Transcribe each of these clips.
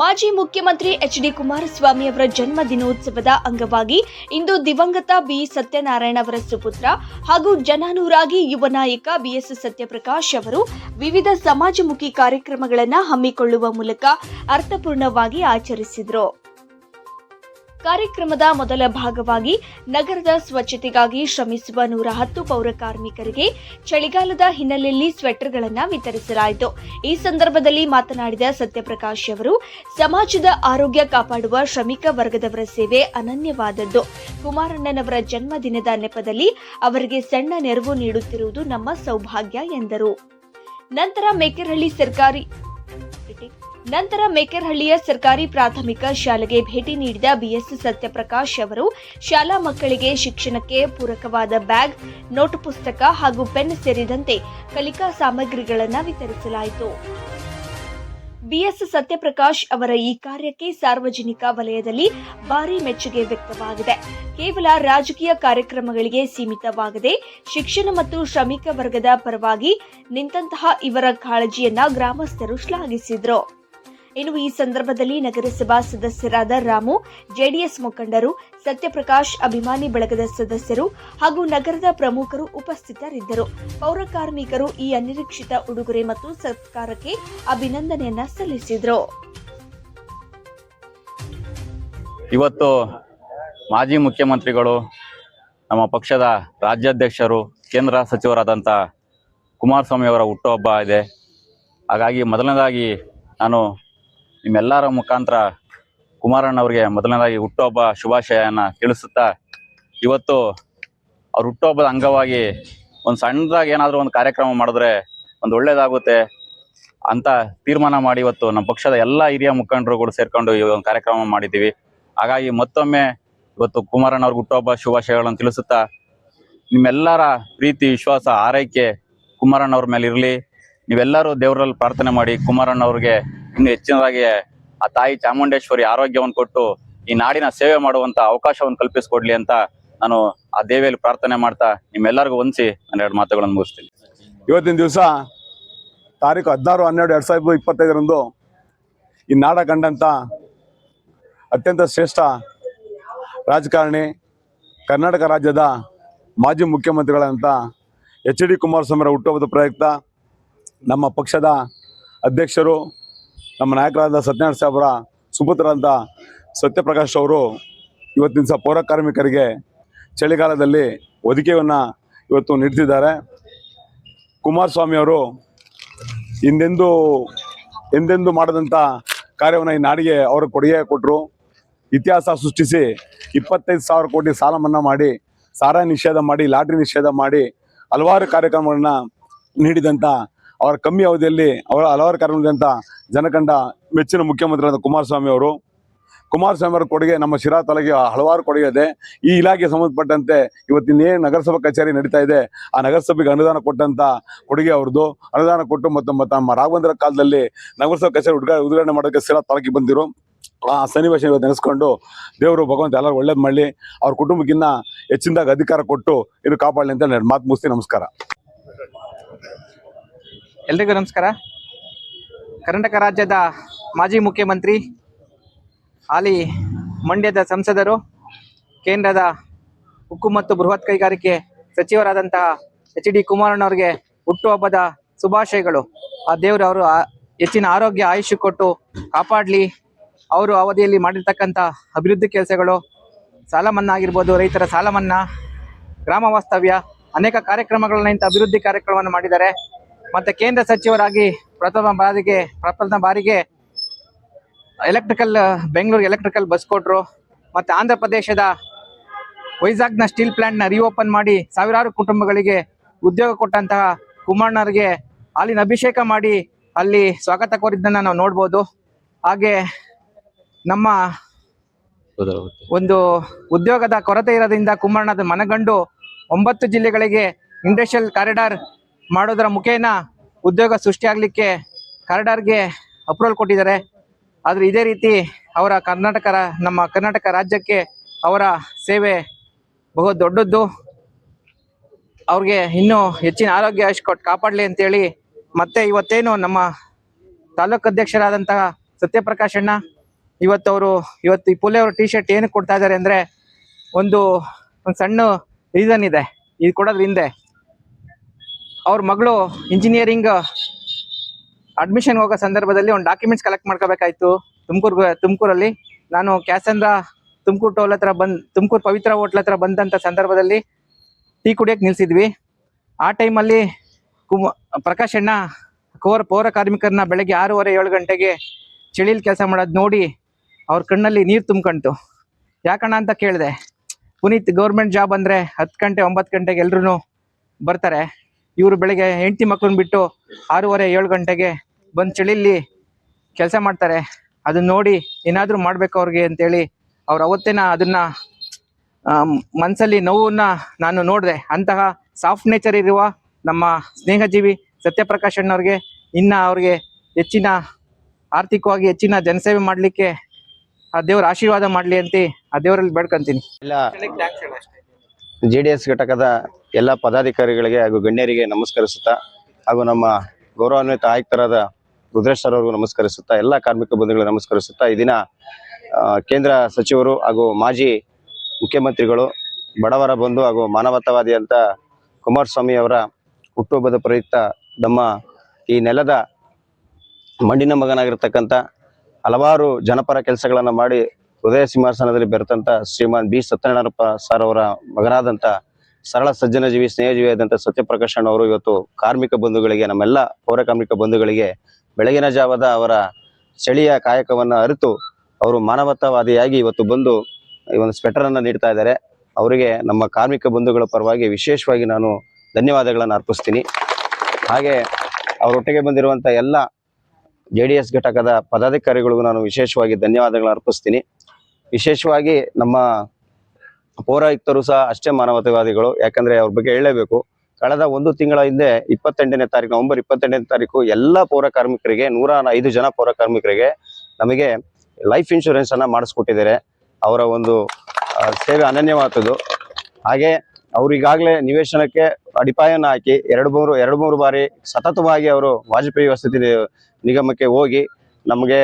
ಮಾಜಿ ಮುಖ್ಯಮಂತ್ರಿ H D Kumaraswamy ಅವರ ಜನ್ಮ ದಿನೋತ್ಸವದ ಅಂಗವಾಗಿ ಇಂದು ದಿವಂಗತ ಬಿ ಸತ್ಯನಾರಾಯಣ ಅವರ ಸುಪುತ್ರ ಹಾಗೂ ಜನಾನುರಾಗಿ ಯುವ ನಾಯಕ ಬಿಎಸ್ ಸತ್ಯಪ್ರಕಾಶ್ ಅವರು ವಿವಿಧ ಸಮಾಜಮುಖಿ ಕಾರ್ಯಕ್ರಮಗಳನ್ನು ಹಮ್ಮಿಕೊಳ್ಳುವ ಮೂಲಕ ಅರ್ಥಪೂರ್ಣವಾಗಿ ಆಚರಿಸಿದರು. ಕಾರ್ಯಕ್ರಮದ ಮೊದಲ ಭಾಗವಾಗಿ ನಗರದ ಸ್ವಚ್ಛತೆಗಾಗಿ ಶ್ರಮಿಸುವ ನೂರ ಹತ್ತು ಪೌರ ಕಾರ್ಮಿಕರಿಗೆ ಚಳಿಗಾಲದ ಹಿನ್ನೆಲೆಯಲ್ಲಿ ಸ್ವೆಟರ್ಗಳನ್ನು ವಿತರಿಸಲಾಯಿತು. ಈ ಸಂದರ್ಭದಲ್ಲಿ ಮಾತನಾಡಿದ ಸತ್ಯಪ್ರಕಾಶ್ ಅವರು, ಸಮಾಜದ ಆರೋಗ್ಯ ಕಾಪಾಡುವ ಶ್ರಮಿಕ ವರ್ಗದವರ ಸೇವೆ ಅನನ್ಯವಾದದ್ದು. ಕುಮಾರಣ್ಣನವರ ಜನ್ಮದಿನದ ನೆಪದಲ್ಲಿ ಅವರಿಗೆ ಸಣ್ಣ ನೆರವು ನೀಡುತ್ತಿರುವುದು ನಮ್ಮ ಸೌಭಾಗ್ಯ ಎಂದರು. ನಂತರ ಮೇಕೆರಹಳ್ಳಿ ಸರ್ಕಾರಿ ನಂತರ ಮೇಕೆರಹಳ್ಳಿಯ ಸರ್ಕಾರಿ ಪ್ರಾಥಮಿಕ ಶಾಲೆಗೆ ಭೇಟಿ ನೀಡಿದ ಬಿಎಸ್ ಸತ್ಯಪ್ರಕಾಶ್ ಅವರು, ಶಾಲಾ ಮಕ್ಕಳಿಗೆ ಶಿಕ್ಷಣಕ್ಕೆ ಪೂರಕವಾದ ಬ್ಯಾಗ್, ನೋಟ್ ಪುಸ್ತಕ ಹಾಗೂ ಪೆನ್ ಸೇರಿದಂತೆ ಕಲಿಕಾ ಸಾಮಗ್ರಿಗಳನ್ನು ವಿತರಿಸಲಾಯಿತು. ಬಿಎಸ್ ಸತ್ಯಪ್ರಕಾಶ್ ಅವರ ಈ ಕಾರ್ಯಕ್ಕೆ ಸಾರ್ವಜನಿಕ ವಲಯದಲ್ಲಿ ಭಾರಿ ಮೆಚ್ಚುಗೆ ವ್ಯಕ್ತವಾಗಿದೆ. ಕೇವಲ ರಾಜಕೀಯ ಕಾರ್ಯಕ್ರಮಗಳಿಗೆ ಸೀಮಿತವಾಗದೆ ಶಿಕ್ಷಣ ಮತ್ತು ಶ್ರಮಿಕ ವರ್ಗದ ಪರವಾಗಿ ನಿಂತಹ ಇವರ ಕಾಳಜಿಯನ್ನ ಗ್ರಾಮಸ್ಥರು ಶ್ಲಾಘಿಸಿದರು. ಇನ್ನು ಈ ಸಂದರ್ಭದಲ್ಲಿ ನಗರಸಭಾ ಸದಸ್ಯರಾದ ರಾಮು, ಜೆಡಿಎಸ್ ಮುಖಂಡರು, ಸತ್ಯಪ್ರಕಾಶ್ ಅಭಿಮಾನಿ ಬಳಗದ ಸದಸ್ಯರು ಹಾಗೂ ನಗರದ ಪ್ರಮುಖರು ಉಪಸ್ಥಿತರಿದ್ದರು. ಪೌರ ಕಾರ್ಮಿಕರು ಈ ಅನಿರೀಕ್ಷಿತ ಉಡುಗೊರೆ ಮತ್ತು ಸರ್ಕಾರಕ್ಕೆ ಅಭಿನಂದನೆಯನ್ನ ಸಲ್ಲಿಸಿದರು. ಇವತ್ತು ಮಾಜಿ ಮುಖ್ಯಮಂತ್ರಿಗಳು, ನಮ್ಮ ಪಕ್ಷದ ರಾಜ್ಯಾಧ್ಯಕ್ಷರು, ಕೇಂದ್ರ ಸಚಿವರಾದಂಥ ಕುಮಾರಸ್ವಾಮಿ ಅವರ ಹುಟ್ಟುಹಬ್ಬ ಇದೆ. ಹಾಗಾಗಿ ಮೊದಲನೇದಾಗಿ ನಾನು ನಿಮ್ಮೆಲ್ಲರ ಮುಖಾಂತರ ಕುಮಾರಣ್ಣವ್ರಿಗೆ ಮೊದಲನೇದಾಗಿ ಹುಟ್ಟುಹಬ್ಬ ಶುಭಾಶಯನ ತಿಳಿಸುತ್ತಾ, ಇವತ್ತು ಅವ್ರ ಹುಟ್ಟುಹಬ್ಬದ ಅಂಗವಾಗಿ ಒಂದು ಸಣ್ಣದಾಗಿ ಏನಾದರೂ ಒಂದು ಕಾರ್ಯಕ್ರಮ ಮಾಡಿದ್ರೆ ಒಂದು ಒಳ್ಳೇದಾಗುತ್ತೆ ಅಂತ ತೀರ್ಮಾನ ಮಾಡಿ ಇವತ್ತು ನಮ್ಮ ಪಕ್ಷದ ಎಲ್ಲ ಹಿರಿಯ ಮುಖಂಡರುಗಳು ಸೇರ್ಕೊಂಡು ಈ ಒಂದು ಕಾರ್ಯಕ್ರಮ ಮಾಡಿದ್ದೀವಿ. ಹಾಗಾಗಿ ಮತ್ತೊಮ್ಮೆ ಇವತ್ತು ಕುಮಾರಣ್ಣವ್ರಿಗೆ ಹುಟ್ಟುಹಬ್ಬ ಶುಭಾಶಯಗಳನ್ನು ತಿಳಿಸುತ್ತಾ, ನಿಮ್ಮೆಲ್ಲರ ಪ್ರೀತಿ, ವಿಶ್ವಾಸ, ಆರೈಕೆ ಕುಮಾರಣ್ಣವ್ರ ಮೇಲೆ ಇರಲಿ. ನೀವೆಲ್ಲರೂ ದೇವರಲ್ಲಿ ಪ್ರಾರ್ಥನೆ ಮಾಡಿ ಕುಮಾರಣ್ಣವ್ರಿಗೆ ಇನ್ನು ಹೆಚ್ಚಿನದಾಗಿ ಆ ತಾಯಿ ಚಾಮುಂಡೇಶ್ವರಿ ಆರೋಗ್ಯವನ್ನು ಕೊಟ್ಟು ಈ ನಾಡಿನ ಸೇವೆ ಮಾಡುವಂತ ಅವಕಾಶವನ್ನು ಕಲ್ಪಿಸಿಕೊಡ್ಲಿ ಅಂತ ನಾನು ಆ ದೇವಿಯಲ್ಲಿ ಪ್ರಾರ್ಥನೆ ಮಾಡ್ತಾ ನಿಮ್ಮೆಲ್ಲರಿಗೂ ಹೊಂದಿಸಿ ಎರಡು ಮಾತುಗಳನ್ನು ಮುಗಿಸ್ತೀನಿ. ಇವತ್ತಿನ ದಿವಸ ತಾರೀಕು ಹದಿನಾರು, ಹನ್ನೆರಡು, ಎರಡು ಸಾವಿರದ ಇಪ್ಪತ್ತೈದರಂದು ಈ ನಾಡ ಕಂಡಂಥ ಅತ್ಯಂತ ಶ್ರೇಷ್ಠ ರಾಜಕಾರಣಿ ಕರ್ನಾಟಕ ರಾಜ್ಯದ ಮಾಜಿ ಮುಖ್ಯಮಂತ್ರಿಗಳಂತ ಎಚ್ ಡಿ ಕುಮಾರಸ್ವಾಮಿಯವರ ಹುಟ್ಟುಹಬ್ಬದ ಪ್ರಯುಕ್ತ ನಮ್ಮ ಪಕ್ಷದ ಅಧ್ಯಕ್ಷರು ನಮ್ಮ ನಾಯಕರಾದ ಸತ್ಯನಾರಾಯಣ ಸಾಹೇಬರ ಸುಪುತ್ರರಾದ ಸತ್ಯಪ್ರಕಾಶ್ ಅವರು ಇವತ್ತಿನ ಸಹ ಪೌರ ಕಾರ್ಮಿಕರಿಗೆ ಚಳಿಗಾಲದಲ್ಲಿ ಒದಿಕೆಯನ್ನು ಇವತ್ತು ನೀಡ್ತಿದ್ದಾರೆ. ಕುಮಾರಸ್ವಾಮಿ ಅವರು ಹಿಂದೆಂದೂ ಎಂದೆಂದೂ ಮಾಡದಂಥ ಕಾರ್ಯವನ್ನು ಈ ನಾಡಿಗೆ ಅವರು ಕೊಡುಗೆ ಕೊಟ್ಟರು ಇತಿಹಾಸ ಸೃಷ್ಟಿಸಿ ಇಪ್ಪತ್ತೈದು ಸಾವಿರ ಕೋಟಿ ಸಾಲ ಮನ್ನಾ ಮಾಡಿ ಸಾರ ನಿಷೇಧ ಮಾಡಿ, ಲಾಟ್ರಿ ನಿಷೇಧ ಮಾಡಿ ಹಲವಾರು ಕಾರ್ಯಕ್ರಮಗಳನ್ನ ನೀಡಿದಂಥ ಅವರ ಕಮ್ಮಿ ಅವಧಿಯಲ್ಲಿ ಅವರ ಹಲವಾರು ಕಾರಣದಿಂದ ಜನಕಂಡ ಮೆಚ್ಚಿನ ಮುಖ್ಯಮಂತ್ರಿಯಾದ ಕುಮಾರಸ್ವಾಮಿ ಅವರು. ಕುಮಾರಸ್ವಾಮಿ ಅವರ ಕೊಡುಗೆ ನಮ್ಮ ಶಿರಾ ತಲೆಗೆ ಹಲವಾರು ಕೊಡುಗೆ ಇದೆ. ಈ ಇಲಾಖೆ ಸಂಬಂಧಪಟ್ಟಂತೆ ಇವತ್ತಿನೇನು ನಗರಸಭಾ ಕಚೇರಿ ನಡೀತಾ ಇದೆ. ಆ ನಗರಸಭೆಗೆ ಅನುದಾನ ಕೊಟ್ಟಂತ ಕೊಡುಗೆ ಅವ್ರದ್ದು. ಅನುದಾನ ಕೊಟ್ಟು ಮತ್ತು ನಮ್ಮ ರಾಘವೇಂದ್ರ ಕಾಲದಲ್ಲಿ ನಗರಸಭಾ ಕಚೇರಿ ಉದ್ಘಾ, ಉದ್ಘಾಟನೆ ಮಾಡೋಕ್ಕೆ ಶಿರಾ ತಲೆಗೆ ಬಂದಿರು. ಆ ಸನ್ನಿವೇಶ ಇವತ್ತು ನೆನೆಸ್ಕೊಂಡು ದೇವರು ಭಗವಂತ ಎಲ್ಲರೂ ಒಳ್ಳೇದು ಮಾಡಲಿ. ಅವ್ರ ಕುಟುಂಬಕ್ಕಿನ್ನ ಹೆಚ್ಚಿನದಾಗಿ ಅಧಿಕಾರ ಕೊಟ್ಟು ಇದು ಕಾಪಾಡಲಿ ಅಂತ ಮಾತು ಮುಗಿಸ್ತೀನಿ. ನಮಸ್ಕಾರ. ಎಲ್ರಿಗೂ ನಮಸ್ಕಾರ. ಕರ್ನಾಟಕ ರಾಜ್ಯದ ಮಾಜಿ ಮುಖ್ಯಮಂತ್ರಿ, ಹಾಲಿ ಮಂಡ್ಯದ ಸಂಸದರು, ಕೇಂದ್ರದ ಉಕ್ಕು ಮತ್ತು ಬೃಹತ್ ಕೈಗಾರಿಕೆ ಸಚಿವರಾದಂತಹ ಎಚ್ ಡಿ ಕುಮಾರಣ್ಣವ್ರಿಗೆ ಹುಟ್ಟುಹಬ್ಬದ ಶುಭಾಶಯಗಳು. ಆ ದೇವರು ಅವರು ಹೆಚ್ಚಿನ ಆರೋಗ್ಯ ಆಯುಷ್ಯ ಕೊಟ್ಟು ಕಾಪಾಡಲಿ. ಅವರು ಅವಧಿಯಲ್ಲಿ ಮಾಡಿರ್ತಕ್ಕಂಥ ಅಭಿವೃದ್ಧಿ ಕೆಲಸಗಳು ಸಾಲ ಮನ್ನಾ ಆಗಿರ್ಬೋದು, ರೈತರ ಸಾಲ ಮನ್ನಾ ಗ್ರಾಮ ವಾಸ್ತವ್ಯ ಅನೇಕ ಕಾರ್ಯಕ್ರಮಗಳನ್ನ ಇಂಥ ಅಭಿವೃದ್ಧಿ ಕಾರ್ಯಕ್ರಮವನ್ನು ಮಾಡಿದ್ದಾರೆ. ಮತ್ತೆ ಕೇಂದ್ರ ಸಚಿವರಾಗಿ ಪ್ರಥಮ ಬಾರಿಗೆ ಪ್ರಥಮ ಬಾರಿಗೆ ಎಲೆಕ್ಟ್ರಿಕಲ್ ಬೆಂಗಳೂರು ಎಲೆಕ್ಟ್ರಿಕಲ್ ಬಸ್ ಕೊಟ್ಟರು ಮತ್ತು ಆಂಧ್ರ ಪ್ರದೇಶದ ವೈಜಾಗ್ನ ಸ್ಟೀಲ್ ಪ್ಲಾಂಟ್ನ ರಿಓಪನ್ ಮಾಡಿ ಸಾವಿರಾರು ಕುಟುಂಬಗಳಿಗೆ ಉದ್ಯೋಗ ಕೊಟ್ಟಂತಹ ಕುಮಾರಣ್ಣರಿಗೆ ಅಲ್ಲಿನ ಅಭಿಷೇಕ ಮಾಡಿ ಅಲ್ಲಿ ಸ್ವಾಗತ ಕೋರಿದ್ದನ್ನು ನಾವು ನೋಡ್ಬೋದು. ಹಾಗೆ ನಮ್ಮ ಒಂದು ಉದ್ಯೋಗದ ಕೊರತೆ ಇರೋದ್ರಿಂದ ಕುಮಾರಣ್ಣದ ಮನಗಂಡು ಒಂಬತ್ತು ಜಿಲ್ಲೆಗಳಿಗೆ ಇಂಡಸ್ಟ್ರಿಯಲ್ ಕಾರಿಡಾರ್ ಮಾಡೋದರ ಮುಖೇನ ಉದ್ಯೋಗ ಸೃಷ್ಟಿಯಾಗಲಿಕ್ಕೆ ಕಾರಿಡಾರ್ಗೆ ಅಪ್ರೂವಲ್ ಕೊಟ್ಟಿದ್ದಾರೆ. ಆದ್ರೆ ಇದೇ ರೀತಿ ಅವರ ಕರ್ನಾಟಕ ನಮ್ಮ ಕರ್ನಾಟಕ ರಾಜ್ಯಕ್ಕೆ ಅವರ ಸೇವೆ ಬಹು ದೊಡ್ಡದ್ದು. ಅವ್ರಿಗೆ ಇನ್ನೂ ಹೆಚ್ಚಿನ ಆರೋಗ್ಯ ಕೊಟ್ಟು ಕಾಪಾಡಲಿ ಅಂತೇಳಿ ಮತ್ತೆ ಇವತ್ತೇನು ನಮ್ಮ ತಾಲೂಕು ಅಧ್ಯಕ್ಷರಾದಂತಹ ಸತ್ಯಪ್ರಕಾಶ್ ಅಣ್ಣ, ಇವತ್ತು ಅವರು, ಇವತ್ತು ಈ ಪುಲೆ ಅವರು ಟಿ ಶರ್ಟ್ ಏನಕ್ಕೆ ಕೊಡ್ತಾ ಇದ್ದಾರೆ ಅಂದ್ರೆ ಒಂದು ಒಂದು ಸಣ್ಣ ರೀಸನ್ ಇದೆ. ಇದು ಕೊಡೋದ್ರ ಹಿಂದೆ ಅವ್ರ ಮಗಳು ಇಂಜಿನಿಯರಿಂಗ್ ಅಡ್ಮಿಷನ್ ಹೋಗೋ ಸಂದರ್ಭದಲ್ಲಿ ಒಂದು ಡಾಕ್ಯುಮೆಂಟ್ಸ್ ಕಲೆಕ್ಟ್ ಮಾಡ್ಕೋಬೇಕಾಯ್ತು. ತುಮಕೂರು ತುಮಕೂರಲ್ಲಿ. ನಾನು ಕ್ಯಾಸಂದ್ರ ತುಮಕೂರು ಟೋಲ್ ಹತ್ರ ಬಂದ್ ತುಮಕೂರು ಪವಿತ್ರ ಹೋಟ್ಲ್ ಹತ್ರ ಬಂದಂತ ಸಂದರ್ಭದಲ್ಲಿ ಟೀ ಕುಡಿಯಕ್ಕೆ ನಿಲ್ಸಿದ್ವಿ. ಆ ಟೈಮಲ್ಲಿ ಕುಮ ಪ್ರಕಾಶ್ ಅಣ್ಣ ಕೋರ ಪೌರ ಕಾರ್ಮಿಕರನ್ನ ಬೆಳಗ್ಗೆ ಆರೂವರೆ, ಏಳು ಗಂಟೆಗೆ ಚಳಿಲಿ ಕೆಲಸ ಮಾಡೋದು ನೋಡಿ ಅವ್ರ ಕಣ್ಣಲ್ಲಿ ನೀರು ತುಂಬ್ಕೊಂತು. ಯಾಕಣ್ಣ ಅಂತ ಕೇಳಿದೆ, ಪುನೀತ್ ಗೌರ್ಮೆಂಟ್ ಜಾಬ್ ಅಂದ್ರೆ ಹತ್ತು ಗಂಟೆ, ಒಂಬತ್ತು ಗಂಟೆಗೆ ಎಲ್ರು ಬರ್ತಾರೆ. ಇವರು ಬೆಳಿಗ್ಗೆ ಹೆಂಡತಿ ಮಕ್ಕಳನ್ನ ಬಿಟ್ಟು ಆರೂವರೆ, ಏಳು ಗಂಟೆಗೆ ಬಂದು ಚಳಿಲಿ ಕೆಲಸ ಮಾಡ್ತಾರೆ. ಅದನ್ನ ನೋಡಿ ಏನಾದರೂ ಮಾಡಬೇಕು ಅವ್ರಿಗೆ ಅಂತೇಳಿ ಅವ್ರು ಅವತ್ತೇನ ಅದನ್ನ ಮನಸ್ಸಲ್ಲಿ ನೋವನ್ನ ನಾನು ನೋಡಿದೆ. ಅಂತಹ ಸಾಫ್ಟ್ ನೇಚರ್ ಇರುವ ನಮ್ಮ ಸ್ನೇಹಜೀವಿ ಸತ್ಯಪ್ರಕಾಶ್ ಅಣ್ಣವ್ರಿಗೆ ಇನ್ನ ಅವ್ರಿಗೆ ಹೆಚ್ಚಿನ ಆರ್ಥಿಕವಾಗಿ ಹೆಚ್ಚಿನ ಜನಸೇವೆ ಮಾಡಲಿಕ್ಕೆ ಆ ದೇವ್ರ ಆಶೀರ್ವಾದ ಮಾಡಲಿ ಅಂತ ಆ ದೇವರಲ್ಲಿ ಬೇಡ್ಕೊಂತೀನಿ. ಜೆ ಡಿ ಎಸ್ ಘಟಕದ ಎಲ್ಲ ಪದಾಧಿಕಾರಿಗಳಿಗೆ ಹಾಗೂ ಗಣ್ಯರಿಗೆ ನಮಸ್ಕರಿಸುತ್ತಾ ಹಾಗೂ ನಮ್ಮ ಗೌರವಾನ್ವಿತ ಆಯುಕ್ತರಾದ ರುದ್ರೇಶ್ ಸರ್ ಅವ್ರಿಗೂ ನಮಸ್ಕರಿಸುತ್ತಾ, ಎಲ್ಲ ಕಾರ್ಮಿಕ ಬಂಧುಗಳಿಗೆ ನಮಸ್ಕರಿಸುತ್ತಾ ಈ ದಿನ ಕೇಂದ್ರ ಸಚಿವರು ಹಾಗೂ ಮಾಜಿ ಮುಖ್ಯಮಂತ್ರಿಗಳು ಬಡವರ ಬಂಧು ಹಾಗೂ ಮಾನವತಾವಾದಿ ಅಂತ ಕುಮಾರಸ್ವಾಮಿ ಅವರ ಹುಟ್ಟುಹಬ್ಬದ ಪ್ರಯುಕ್ತ ನಮ್ಮ ಈ ನೆಲದ ಮಣ್ಣಿನ ಮಗನಾಗಿರ್ತಕ್ಕಂಥ ಹಲವಾರು ಜನಪರ ಕೆಲಸಗಳನ್ನು ಮಾಡಿ ಹೃದಯ ಸಿಂಹಾಸನದಲ್ಲಿ ಬೆರೆತಂತ ಶ್ರೀಮಾನ್ ಬಿ ಸತ್ಯನಾರಾಯಣಪ್ಪ ಸರ್ ಅವರ ಮಗನಾದಂತ ಸರಳ ಸಜ್ಜನ ಸಜ್ಜನಜೀವಿ ಸ್ನೇಹಜೀವಿಯಾದಂಥ ಸತ್ಯಪ್ರಕಾಶ್ ಅವರು ಇವತ್ತು ಕಾರ್ಮಿಕ ಬಂಧುಗಳಿಗೆ, ನಮ್ಮೆಲ್ಲ ಪೌರ ಕಾರ್ಮಿಕ ಬಂಧುಗಳಿಗೆ ಬೆಳಗಿನ ಜಾವದ ಅವರ ಚಳಿಯ ಕಾಯಕವನ್ನು ಅರಿತು ಅವರು ಮಾನವತಾವಾದಿಯಾಗಿ ಇವತ್ತು ಬಂದು ಈ ಒಂದು ಸ್ವೆಟರ್ ಅನ್ನ ನೀಡ್ತಾ ಇದ್ದಾರೆ. ಅವರಿಗೆ ನಮ್ಮ ಕಾರ್ಮಿಕ ಬಂಧುಗಳ ಪರವಾಗಿ ವಿಶೇಷವಾಗಿ ನಾನು ಧನ್ಯವಾದಗಳನ್ನು ಅರ್ಪಿಸ್ತೀನಿ. ಹಾಗೆ ಅವರೊಟ್ಟಿಗೆ ಬಂದಿರುವಂತ ಎಲ್ಲ ಜೆ ಡಿ ಎಸ್ ಘಟಕದ ಪದಾಧಿಕಾರಿಗಳಿಗೂ ನಾನು ವಿಶೇಷವಾಗಿ ಧನ್ಯವಾದಗಳನ್ನು ಅರ್ಪಿಸ್ತೀನಿ. ವಿಶೇಷವಾಗಿ ನಮ್ಮ ಪೌರಾಯುಕ್ತರು ಸಹ ಅಷ್ಟೇ ಮಾನವತಾವಾದಿಗಳು. ಯಾಕಂದ್ರೆ ಅವ್ರ ಬಗ್ಗೆ ಹೇಳಲೇಬೇಕು. ಕಳೆದ ಒಂದು ತಿಂಗಳ ಹಿಂದೆ ಇಪ್ಪತ್ತೆಂಟನೇ ತಾರೀಕು, ನವೆಂಬರ್ ಇಪ್ಪತ್ತೆಂಟನೇ ತಾರೀಕು ಎಲ್ಲ ಪೌರ ಕಾರ್ಮಿಕರಿಗೆ ನೂರ ಐದು ಜನ ಪೌರ ಕಾರ್ಮಿಕರಿಗೆ ನಮಗೆ ಲೈಫ್ ಇನ್ಶೂರೆನ್ಸ್ ಅನ್ನ ಮಾಡಿಸ್ಕೊಟ್ಟಿದ್ದಾರೆ. ಅವರ ಒಂದು ಸೇವೆ ಅನನ್ಯವಾದದ್ದು. ಹಾಗೆ ಅವರಿಗಾಗಲೇ ನಿವೇಶನಕ್ಕೆ ಅಡಿಪಾಯನ ಹಾಕಿ ಎರಡು ಮೂರು ಎರಡು ಮೂರು ಬಾರಿ ಸತತವಾಗಿ ಅವರು ವಾಜಪೇಯಿ ವಸತಿ ನಿಗಮಕ್ಕೆ ಹೋಗಿ ನಮಗೆ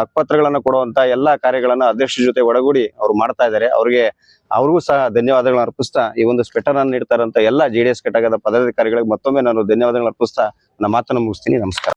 ಹಕ್ಪತ್ರಗಳನ್ನು ಕೊಡುವಂತ ಎಲ್ಲಾ ಕಾರ್ಯಗಳನ್ನ ಅಧ್ಯಕ್ಷರ ಜೊತೆ ಒಡಗೂಡಿ ಅವ್ರು ಮಾಡ್ತಾ ಇದ್ದಾರೆ ಅವ್ರಿಗೆ, ಅವ್ರಿಗೂ ಸಹ ಧನ್ಯವಾದಗಳನ್ನ ಅರ್ಪಿಸ್ತಾ ಈ ಒಂದು ಸ್ವೆಟರ್ ಅನ್ನು ನೀಡ್ತಾರಂತ ಎಲ್ಲ ಜೆಡಿಎಸ್ ಘಟಕದ ಪದಾಧಿಕಾರಿಗಳಿಗೆ ಮತ್ತೊಮ್ಮೆ ನಾನು ಧನ್ಯವಾದಗಳನ್ನ ಅರ್ಪಿಸ್ತಾ ನನ್ನ ಮಾತನ್ನು ಮುಗಿಸ್ತೀನಿ. ನಮಸ್ಕಾರ.